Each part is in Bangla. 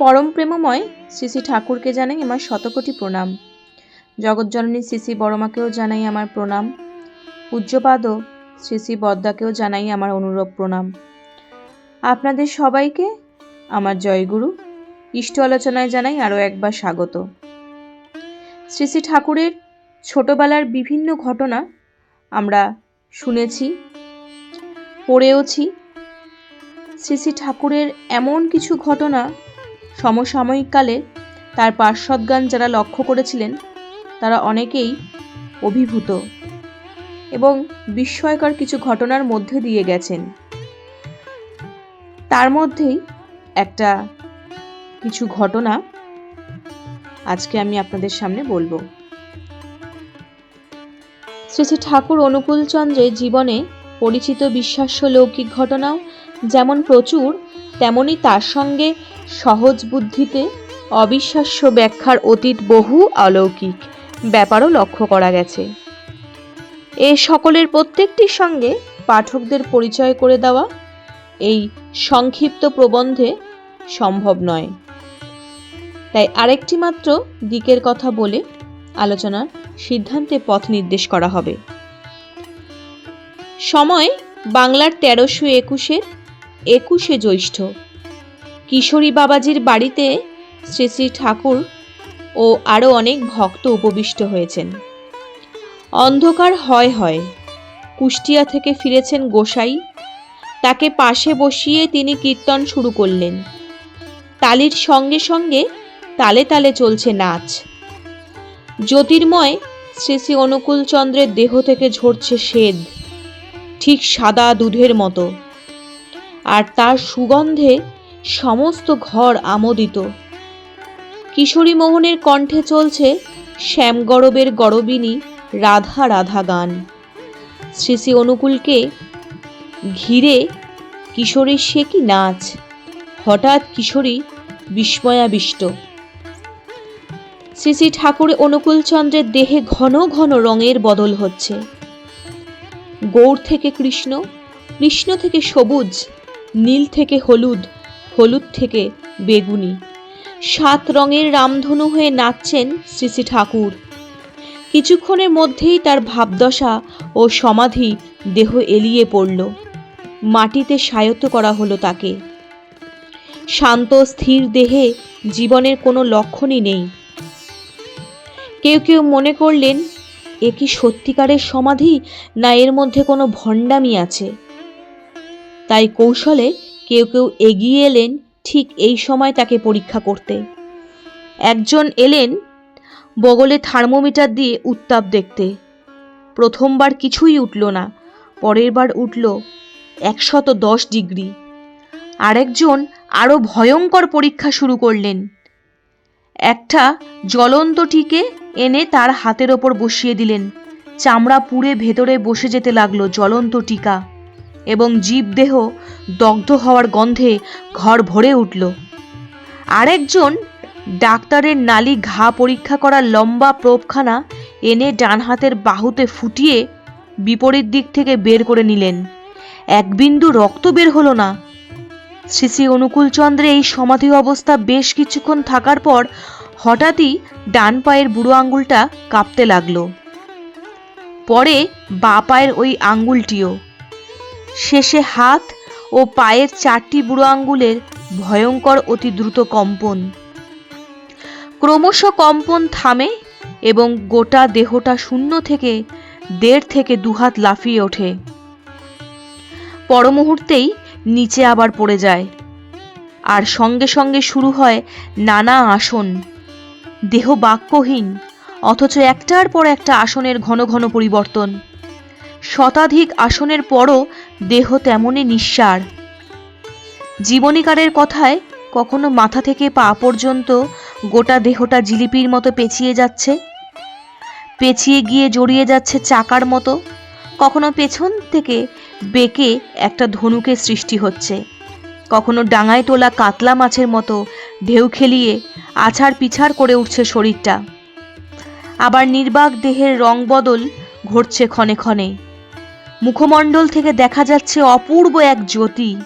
পরম প্রেমময় শ্রী শ্রী ঠাকুরকে জানাই আমার শতকোটি প্রণাম। জগৎজননী শ্রী শ্রী বড়মাকেও জানাই আমার প্রণাম। পূজ্যপাদ শ্রী শ্রী বদ্দাকেও জানাই আমার অনুরোধ প্রণাম। আপনাদের সবাইকে আমার জয়গুরু ইষ্ট আলোচনায় জানাই আরও একবার স্বাগত। শ্রী শ্রী ঠাকুরের ছোটবেলার বিভিন্ন ঘটনা আমরা শুনেছি, পড়েওছি। শ্রী শ্রী ঠাকুরের এমন কিছু ঘটনা সমসাময়িককালে তার পার্শ্বদগান যারা লক্ষ্য করেছিলেন, তারা অনেকেই অভিভূত এবং বিস্ময়কর কিছু ঘটনার মধ্যে দিয়ে গেছেন। তার মধ্যেই একটা কিছু ঘটনা আজকে আমি আপনাদের সামনে বলব। শ্রী শ্রী ঠাকুর অনুকূলচন্দ্রের জীবনে পরিচিত বিশ্বাস্য লৌকিক ঘটনাও যেমন প্রচুর তেমনি তার সঙ্গে সহজ বুদ্ধিতে অবিশ্বাস্য ব্যাখ্যার অতীত বহু অলৌকিক ব্যাপারও লক্ষ্য করা গেছে। এ সকলের প্রত্যেকটির সঙ্গে পাঠকদের পরিচয় করে দেওয়া এই সংক্ষিপ্ত প্রবন্ধে সম্ভব নয়। তাই আরেকটি মাত্র দিকের কথা বলে আলোচনার সিদ্ধান্তে পথ নির্দেশ করা হবে। সময় বাংলার তেরোশো একুশের একুশে জ্যৈষ্ঠ। কিশোরী বাবাজির বাড়িতে শ্রী শ্রী ঠাকুর ও আরও অনেক ভক্ত উপবিষ্ট হয়েছেন। অন্ধকার হয় হয়, কুষ্টিয়া থেকে ফিরেছেন গোসাই। তাকে পাশে বসিয়ে তিনি কীর্তন শুরু করলেন। তালির সঙ্গে সঙ্গে তালে তালে চলছে নাচ। জ্যোতির্ময় শ্রী শ্রী অনুকূলচন্দ্রের দেহ থেকে ঝরছে শ্বেদ ঠিক সাদা দুধের মতো। আর তার সুগন্ধে সমস্ত ঘর আমোদিত। কিশোরী মোহনের কণ্ঠে চলছে শ্যামগরবের গরবিনী রাধা রাধা গান। শ্রী শ্রী অনুকূলকে ঘিরে কিশোরীর সে কি নাচ? হঠাৎ কিশোরী বিস্ময়াবিষ্ট। শ্রী শ্রী ঠাকুর অনুকূলচন্দ্রের দেহে ঘন ঘন রঙের বদল হচ্ছে। গৌর থেকে কৃষ্ণ কৃষ্ণ থেকে সবুজ নীল থেকে হলুদ হলুদ থেকে বেগুনি। সাত রঙের রামধনু হয়ে নাচছেন শ্রী শ্রী ঠাকুর। কিছুক্ষণের মধ্যেই তার ভাবদশা ও সমাধি দেহ এলিয়ে পড়ল। মাটিতে শায়ত্ত করা হলো তাকে। শান্ত, স্থির দেহে জীবনের কোনো লক্ষণই নেই। কেউ কেউ মনে করলেন, এ কি সত্যিকারের সমাধি, না এর মধ্যে কোনো ভণ্ডামি আছে? তাই কৌশলে কেউ কেউ এগিয়ে এলেন ঠিক এই সময় তাকে পরীক্ষা করতে। একজন এলেন বগলে থার্মোমিটার দিয়ে উত্তাপ দেখতে। প্রথমবার কিছুই উঠল না পরের বার উঠল একশত দশ ডিগ্রি। আরেকজন আরও ভয়ঙ্কর পরীক্ষা শুরু করলেন। একটা জ্বলন্ত টিকে এনে তার হাতের ওপর বসিয়ে দিলেন। চামড়া পুড়ে ভেতরে বসে যেতে লাগল জ্বলন্ত টিকা। এবং জীবদেহ দগ্ধ হওয়ার গন্ধে ঘর ভরে উঠল। আরেকজন ডাক্তারের নালি ঘা পরীক্ষা করা লম্বা প্রোপখানা এনে ডান হাতের বাহুতে ফুটিয়ে বিপরীত দিক থেকে বের করে নিলেন। এক বিন্দু রক্ত বের হলো না। শ্রী শ্রী অনুকূলচন্দ্রে এই সমাধি অবস্থা বেশ কিছুক্ষণ থাকার পর হঠাৎই ডান পায়ের বুড়ো আঙ্গুলটা কাঁপতে লাগল। পরে বা পায়ের ওই আঙ্গুলটিও শেষে হাত ও পায়ের চারটি বুড়ো আঙ্গুলের ভয়ঙ্কর অতি দ্রুত কম্পন। ক্রমশ কম্পন থামে এবং গোটা দেহটা শূন্য থেকে দেড় থেকে দুহাত লাফিয়ে ওঠে। পরমুহূর্তেই নিচে আবার পড়ে যায়। আর সঙ্গে সঙ্গে শুরু হয় নানা আসন। দেহ বাক্যহীন, অথচ একটার পর একটা আসনের ঘন ঘন পরিবর্তন। শতাধিক আসনের পরও দেহ তেমনই নিঃসার। জীবনীকারের কথায় কখনো মাথা থেকে পা পর্যন্ত গোটা দেহটা জিলিপির মতো পেঁচিয়ে যাচ্ছে। পেঁচিয়ে গিয়ে জড়িয়ে যাচ্ছে চাকার মতো। কখনো পেছন থেকে বেঁকে একটা ধনুকের সৃষ্টি হচ্ছে। কখনো ডাঙায় তোলা কাতলা মাছের মতো ঢেউ খেলিয়ে আছাড় পিছাড় করে উঠছে শরীরটা। আবার নির্বাক দেহের রং বদল ঘটছে ক্ষণে ক্ষণে। মুখমণ্ডল থেকে দেখা যাচ্ছে অপূর্ব এক জ্যোতি।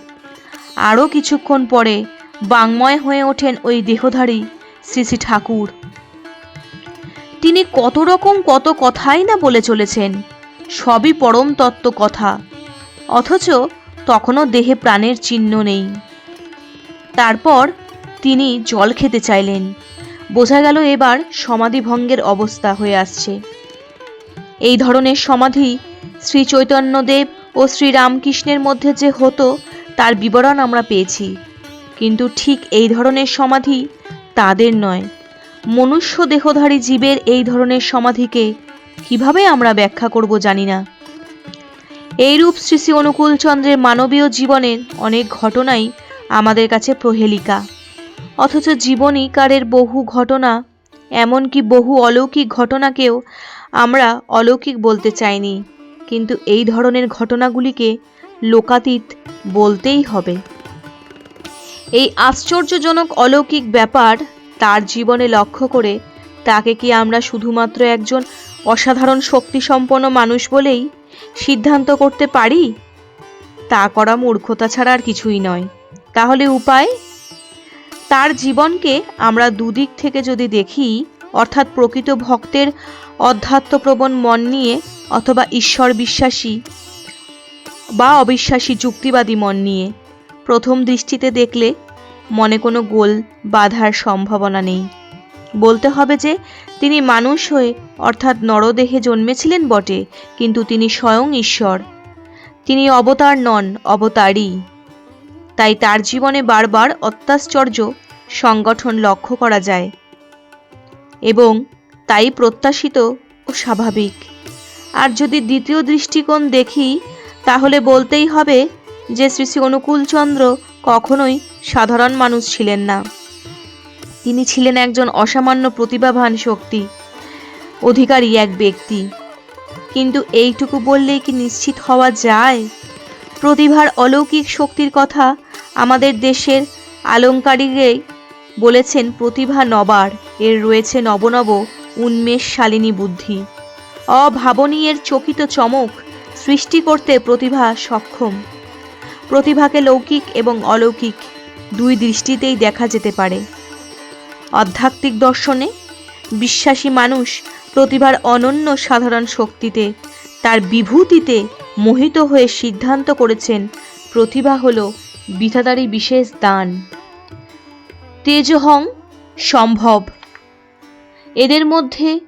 আরও কিছুক্ষণ পরে বাংময় হয়ে ওঠেন ওই দেহধারী শ্রী শ্রী ঠাকুর। তিনি কত রকম কত কথাই না বলে চলেছেন, সবই পরম তত্ত্ব কথা। অথচ তখনও দেহে প্রাণের চিহ্ন নেই। তারপর তিনি জল খেতে চাইলেন। বোঝা গেল এবার সমাধিভঙ্গের অবস্থা হয়ে আসছে। এই ধরনের সমাধি শ্রী চৈতন্যদেব ও শ্রী রামকৃষ্ণের মধ্যে যে হতো, তার বিবরণ আমরা পেয়েছি। কিন্তু ঠিক এই ধরনের সমাধি তাদের নয়। মনুষ্য দেহধারী জীবের এই ধরনের সমাধিকে কীভাবে আমরা ব্যাখ্যা করব জানি না। এইরূপ শ্রী শ্রী অনুকূলচন্দ্রের মানবীয় জীবনের অনেক ঘটনাই আমাদের কাছে প্রহেলিকা। অথচ জীবনীকারের বহু ঘটনা, এমনকি বহু অলৌকিক ঘটনাকেও আমরা অলৌকিক বলতে চাইনি। কিন্তু এই ধরনের ঘটনাগুলিকে লোকাতীত বলতেই হবে। এই আশ্চর্যজনক অলৌকিক ব্যাপার তার জীবনে লক্ষ্য করে তাকে কি আমরা শুধুমাত্র একজন অসাধারণ শক্তিসম্পন্ন মানুষ বলেই সিদ্ধান্ত করতে পারি? তা করা মূর্খতা ছাড়া আর কিছুই নয়। তাহলে উপায়? তার জীবনকে আমরা দুদিক থেকে যদি দেখি, অর্থাৎ প্রকৃত ভক্তের অধ্যাত্মপ্রবণ মন নিয়ে অথবা ঈশ্বর বিশ্বাসী বা অবিশ্বাসী যুক্তিবাদী মন নিয়ে। প্রথম দৃষ্টিতে দেখলে মনে কোনো গোল বাধার সম্ভাবনা নেই। বলতে হবে যে, তিনি মানুষ হয়ে অর্থাৎ নরদেহে জন্মেছিলেন বটে, কিন্তু তিনি স্বয়ং ঈশ্বর। তিনি অবতার নন অবতারই তাই তার জীবনে বারবার অত্যাশ্চর্য সংগঠন লক্ষ্য করা যায়। এবং তাই প্রত্যাশিত ও স্বাভাবিক। আর যদি দ্বিতীয় দৃষ্টিকোণ দেখি, তাহলে বলতেই হবে যে শ্রী শ্রী অনুকূলচন্দ্র কখনোই সাধারণ মানুষ ছিলেন না। তিনি ছিলেন একজন অসামান্য প্রতিভাবান শক্তি, অধিকারী এক ব্যক্তি। কিন্তু এইটুকু বললেই কি নিশ্চিত হওয়া যায়? প্রতিভার অলৌকিক শক্তির কথা আমাদের দেশের আলঙ্কারিকেই বলেছেন, প্রতিভা নবার, এর রয়েছে নবনব, উন্মেষ শালিনী বুদ্ধি। অভাবনীয়ের চকিত চমক, সৃষ্টি করতে প্রতিভা সক্ষম। প্রতিভাকে লৌকিক এবং অলৌকিক, দুই দৃষ্টিতেই দেখা যেতে পারে। আধ্যাত্মিক দর্শনে, বিশ্বাসী মানুষ প্রতিভার অনন্য সাধারণ শক্তিতে, তার বিভূতিতে মোহিত হয়ে সিদ্ধান্ত করেছেন, প্রতিভা হল বিধাতারই বিশেষ দান। তেজহং সম্ভব। এদের মধ্যে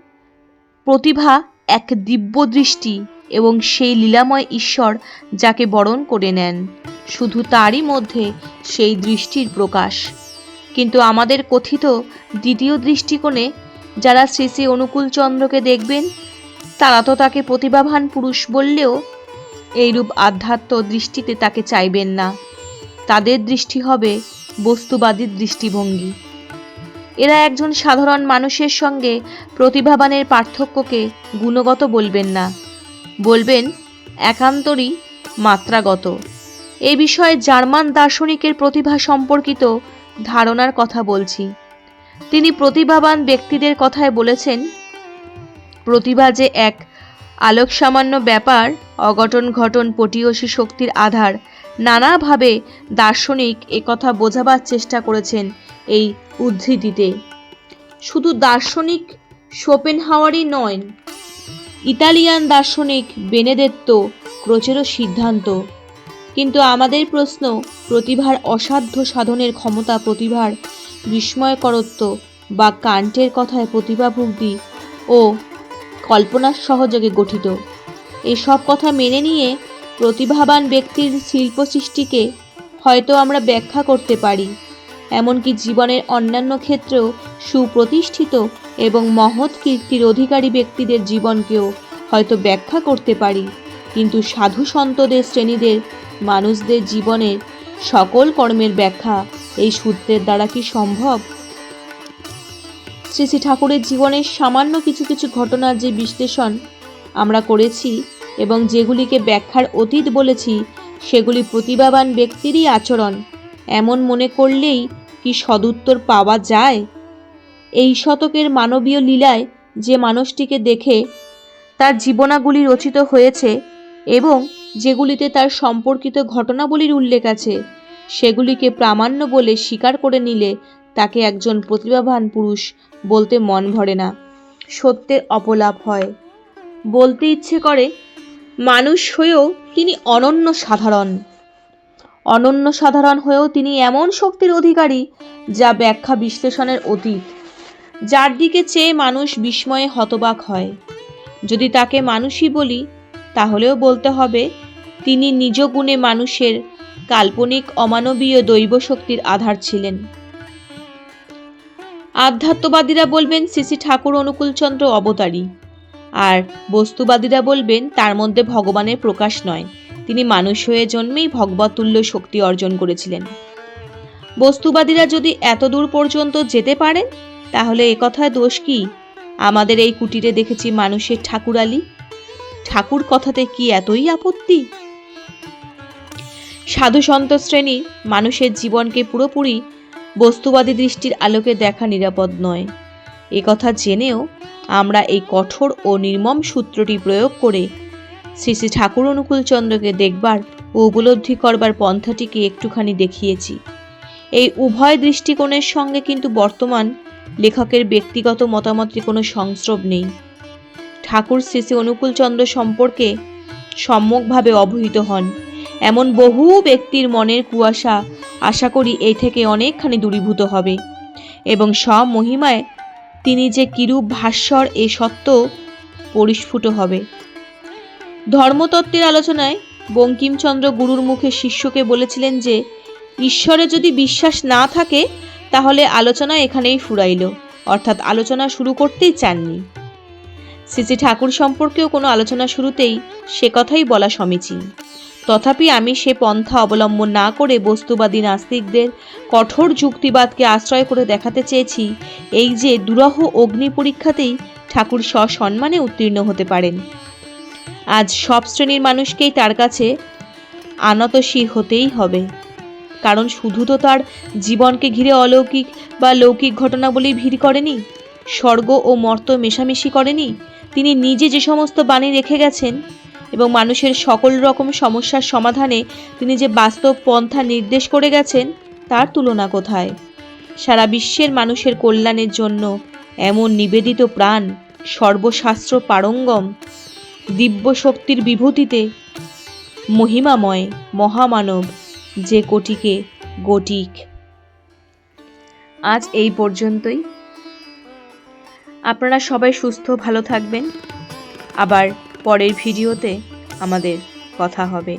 প্রতিভা এক দিব্য দৃষ্টি এবং সেই লীলাময় ঈশ্বর যাকে বরণ করে নেন। শুধু তারই মধ্যে সেই দৃষ্টির প্রকাশ। কিন্তু আমাদের কথিত দ্বিতীয় দৃষ্টিকোণে যারা শ্রী শ্রী অনুকূল চন্দ্রকে দেখবেন, তারা তো তাকে প্রতিভাবান পুরুষ বললেও এইরূপ আধ্যাত্ম দৃষ্টিতে তাকে চাইবেন না। তাদের দৃষ্টি হবে বস্তুবাদীর দৃষ্টিভঙ্গি। এরা একজন সাধারণ মানুষের সঙ্গে প্রতিভাবানের পার্থক্যকে গুণগত বলবেন না। বলবেন একান্তরই মাত্রাগত। এ বিষয়ে জার্মান দার্শনিকের প্রতিভা সম্পর্কিত ধারণার কথা বলছি। তিনি প্রতিভাবান ব্যক্তিদের কথায় বলেছেন, প্রতিভা যে এক আলোক সামান্য ব্যাপার অঘটন ঘটন পটীয়সী শক্তির আধার নানাভাবে দার্শনিক একথা বোঝাবার চেষ্টা করেছেন এই উদ্ধৃতিতে। শুধু দার্শনিক শোপেনহাওয়ারই নয়, ইতালিয়ান দার্শনিক বেনেদেত্ত ক্রোচেরও সিদ্ধান্ত। কিন্তু আমাদের প্রশ্ন প্রতিভার অসাধ্য সাধনের ক্ষমতা প্রতিভার বিস্ময়করত্ব বা কান্টের কথায় প্রতিভাভুক্তি ও কল্পনার সহযোগে গঠিত। এসব কথা মেনে নিয়ে প্রতিভাবান ব্যক্তির শিল্প সৃষ্টিকে হয়তো আমরা ব্যাখ্যা করতে পারি। এমনকি জীবনের অন্যান্য ক্ষেত্রেও সুপ্রতিষ্ঠিত এবং মহৎ কীর্তির অধিকারী ব্যক্তিদের জীবনকেও হয়তো ব্যাখ্যা করতে পারি। কিন্তু সাধু সন্তদের শ্রেণীদের মানুষদের জীবনের সকল কর্মের ব্যাখ্যা এই সূত্রের দ্বারা কি সম্ভব? শ্রী শ্রী ঠাকুরের জীবনের সামান্য কিছু কিছু ঘটনার যে বিশ্লেষণ আমরা করেছি এবং যেগুলিকে ব্যাখ্যার অতীত বলেছি, সেগুলি প্রতিভাবান ব্যক্তিরই আচরণ। এমন মনে করলেই কি সদুত্তর পাওয়া যায়? এই শতকের মানবীয় লীলায় যে মানুষটিকে দেখে তার জীবনাগুলি রচিত হয়েছে এবং যেগুলিতে তার সম্পর্কিত ঘটনাবলীর উল্লেখ আছে, সেগুলিকে প্রামাণ্য বলে স্বীকার করে নিলে তাকে একজন প্রতিভাবান পুরুষ বলতে মন ভরে না। সত্যের অপলাপ হয়। বলতে ইচ্ছে করে মানুষ হয়েও তিনি অনন্য সাধারণ। অনন্য সাধারণ হয়েও তিনি এমন শক্তির অধিকারী যা ব্যাখ্যা বিশ্লেষণের অতীত। যার দিকে চেয়ে মানুষ বিস্ময়ে হতবাক হয়। যদি তাকে মানুষই বলি, তাহলেও বলতে হবে, তিনি নিজ গুণে মানুষের কাল্পনিক অমানবীয় দৈব শক্তির আধার ছিলেন। আধ্যাত্মবাদীরা বলবেন, শ্রী ঠাকুর অনুকূলচন্দ্র অবতারী। আর বস্তুবাদীরা বলবেন, তার মধ্যে ভগবানের প্রকাশ নয়। তিনি মানুষ হয়ে জন্মেই ভগবতুল্য শক্তি অর্জন করেছিলেন। বস্তুবাদীরা যদি এত দূর পর্যন্ত যেতে পারেন, তাহলে একথায় দোষ কি? আমাদের এই কুটিরে দেখেছি মানুষের ঠাকুর ঠাকুরালি। ঠাকুর কথাতে কি এতই আপত্তি? সাধু সন্ত শ্রেণি মানুষের জীবনকে পুরোপুরি বস্তুবাদী দৃষ্টির আলোকে দেখা নিরাপদ নয়। একথা জেনেও আমরা এই কঠোর ও নির্মম সূত্রটি প্রয়োগ করে শ্রী শ্রী ঠাকুর অনুকূলচন্দ্রকে দেখবার ও উপলব্ধি করবার পন্থাটিকে একটুখানি দেখিয়েছি। এই উভয় দৃষ্টিকোণের সঙ্গে কিন্তু বর্তমান লেখকের ব্যক্তিগত মতামতের কোনো সংস্রব নেই। ঠাকুর শ্রী শ্রী অনুকূলচন্দ্র সম্পর্কে সম্যকভাবে অবহিত হন। এমন বহু ব্যক্তির মনের কুয়াশা আশা করি এই থেকে অনেকখানি দূরীভূত হবে এবং সব মহিমায় তিনি যে কিরূপ ভাস্বর এ সত্য পরিস্ফুট হবে। ধর্মতত্ত্বের আলোচনায় বঙ্কিমচন্দ্র গুরুর মুখে শিষ্যকে বলেছিলেন যে, ঈশ্বরে যদি বিশ্বাস না থাকে, তাহলে আলোচনা এখানেই ফুরাইল, অর্থাৎ আলোচনা শুরু করতেই চাননি। শ্রী ঠাকুর সম্পর্কেও কোনো আলোচনা শুরুতেই সে কথাই বলা সমীচীন। তথাপি আমি সে পন্থা অবলম্বন না করে বস্তুবাদী নাস্তিকদের কঠোর যুক্তিবাদকে আশ্রয় করে দেখাতে চেয়েছি। এই যে দুরহ অগ্নি পরীক্ষাতেই ঠাকুর সসম্মানে উত্তীর্ণ হতে পারেন। আজ সব শ্রেণির মানুষকেই তার কাছে আনতশীর হতেই হবে। কারণ শুধু তো তার জীবনকে ঘিরে অলৌকিক বা লৌকিক ঘটনাবলী ভিড় করেনি, স্বর্গ ও মর্ত মেশামেশি করেনি, তিনি নিজে যে সমস্ত বাণী রেখে গেছেন এবং মানুষের সকল রকম সমস্যার সমাধানে তিনি যে বাস্তব পন্থা নির্দেশ করে গেছেন, তার তুলনা কোথায়? সারা বিশ্বের মানুষের কল্যাণের জন্য এমন নিবেদিত প্রাণ, সর্বশাস্ত্র পারঙ্গম, দিব্য শক্তির বিভূতিতে মহিমাময় মহামানব যে কোটিকে গটিক। আজ এই পর্যন্তই। আপনারা সবাই সুস্থ, ভালো থাকবেন। আবার পরের ভিডিওতে আমাদের কথা হবে।